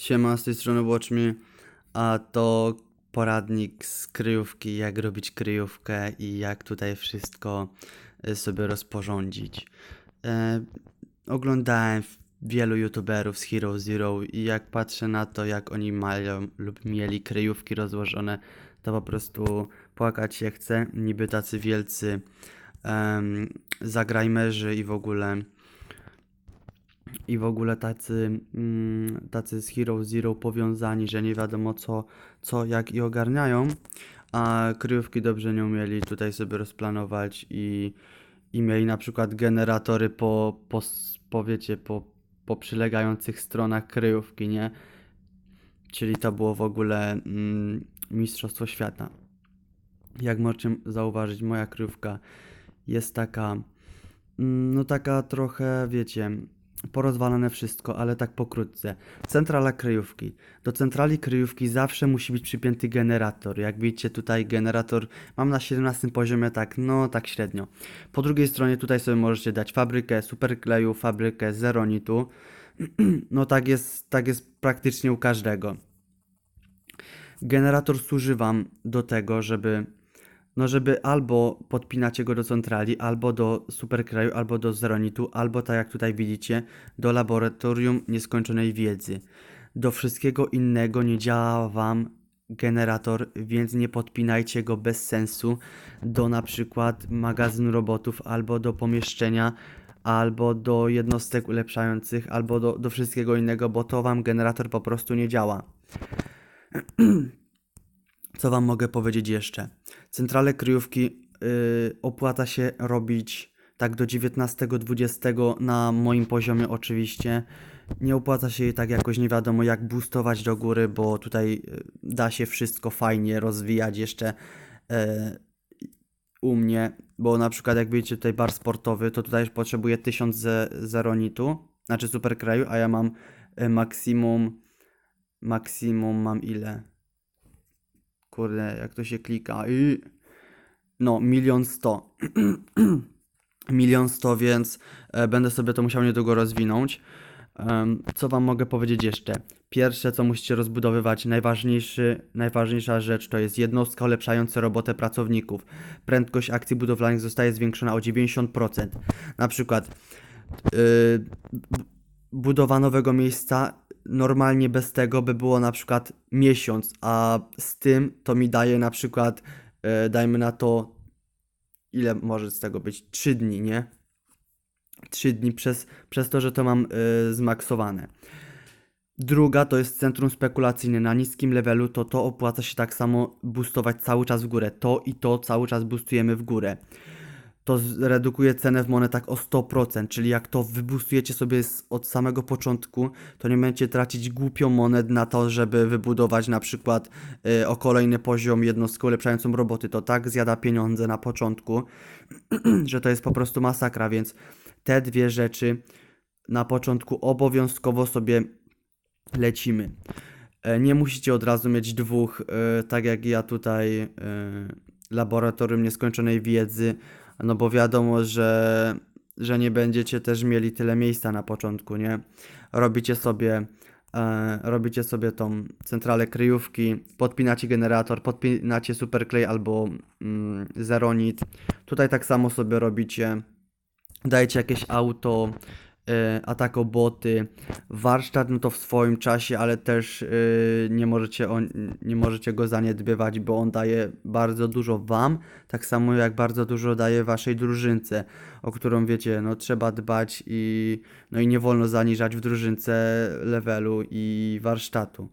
Siema, z tej strony Watchme, a to poradnik z kryjówki, jak robić kryjówkę i jak tutaj wszystko y, sobie rozporządzić. E, oglądałem wielu youtuberów z Hero Zero i jak patrzę na to, jak oni mają lub mieli kryjówki rozłożone, to po prostu płakać się chce. Niby tacy wielcy um, zagrajmerzy i w ogóle i w ogóle tacy, mm, tacy z Hero Zero powiązani, że nie wiadomo co, co, jak i ogarniają, a kryjówki dobrze nie umieli tutaj sobie rozplanować i, i mieli na przykład generatory po, po, po wiecie, po, po przylegających stronach kryjówki, nie? Czyli to było w ogóle mm, Mistrzostwo Świata. Jak możecie zauważyć, moja kryjówka jest taka, mm, no taka trochę, wiecie, porozwalane wszystko, ale tak pokrótce. Centrala kryjówki. Do centrali kryjówki zawsze musi być przypięty generator. Jak widzicie tutaj generator mam na 17 poziomie, tak, no tak średnio. Po drugiej stronie tutaj sobie możecie dać fabrykę superkleju, fabrykę zeronitu. No tak jest, tak jest praktycznie u każdego. Generator służy wam do tego, żeby no żeby albo podpinacie go do centrali, albo do superkraju, albo do zeronitu, albo tak jak tutaj widzicie, do laboratorium nieskończonej wiedzy. Do wszystkiego innego nie działa wam generator, więc nie podpinajcie go bez sensu do na przykład magazynu robotów, albo do pomieszczenia, albo do jednostek ulepszających, albo do, do wszystkiego innego, bo to wam generator po prostu nie działa. Co wam mogę powiedzieć jeszcze? Centrale kryjówki yy, opłaca się robić tak do 19-20 na moim poziomie oczywiście. Nie opłaca się jej tak jakoś nie wiadomo jak boostować do góry, bo tutaj yy, da się wszystko fajnie rozwijać jeszcze yy, u mnie, bo na przykład jak widzicie tutaj bar sportowy, to tutaj potrzebuję 1000 ze zeronitu, znaczy super kraju, a ja mam yy, maksimum maksimum mam ile? Kurde, jak to się klika. I... No, milion sto. milion sto, więc e, będę sobie to musiał niedługo rozwinąć. Co wam mogę powiedzieć jeszcze? Pierwsze, co musicie rozbudowywać, najważniejszy, najważniejsza rzecz to jest jednostka ulepszająca robotę pracowników. Prędkość akcji budowlanych zostaje zwiększona o 90%. Na przykład yy, budowa nowego miejsca normalnie bez tego by było na przykład miesiąc, a z tym to mi daje na przykład, e, dajmy na to, ile może z tego być? 3 dni, nie? 3 dni przez, przez to, że to mam e, zmaksowane. Druga to jest centrum spekulacyjne na niskim levelu, to to opłaca się tak samo boostować cały czas w górę. To i to cały czas boostujemy w górę to zredukuje cenę w monetach o 100%, czyli jak to wybustujecie sobie z, od samego początku, to nie będziecie tracić głupio monet na to, żeby wybudować na przykład y, o kolejny poziom jednostkę ulepszającą roboty. To tak zjada pieniądze na początku, że to jest po prostu masakra, więc te dwie rzeczy na początku obowiązkowo sobie lecimy. E, Nie musicie od razu mieć dwóch, e, tak jak ja tutaj, e, laboratorium nieskończonej wiedzy, no bo wiadomo, że, że nie będziecie też mieli tyle miejsca na początku, nie? Robicie sobie, e, robicie sobie tą centralę kryjówki, podpinacie generator, podpinacie superklej albo mm, zeronit. Tutaj tak samo sobie robicie, dajecie jakieś auto, e, atako boty, warsztat no to w swoim czasie, ale też y, nie, możecie on, nie możecie go zaniedbywać, bo on daje bardzo dużo wam, tak samo jak bardzo dużo daje waszej drużynce, o którą wiecie, no trzeba dbać i no i nie wolno zaniżać w drużynce levelu i warsztatu.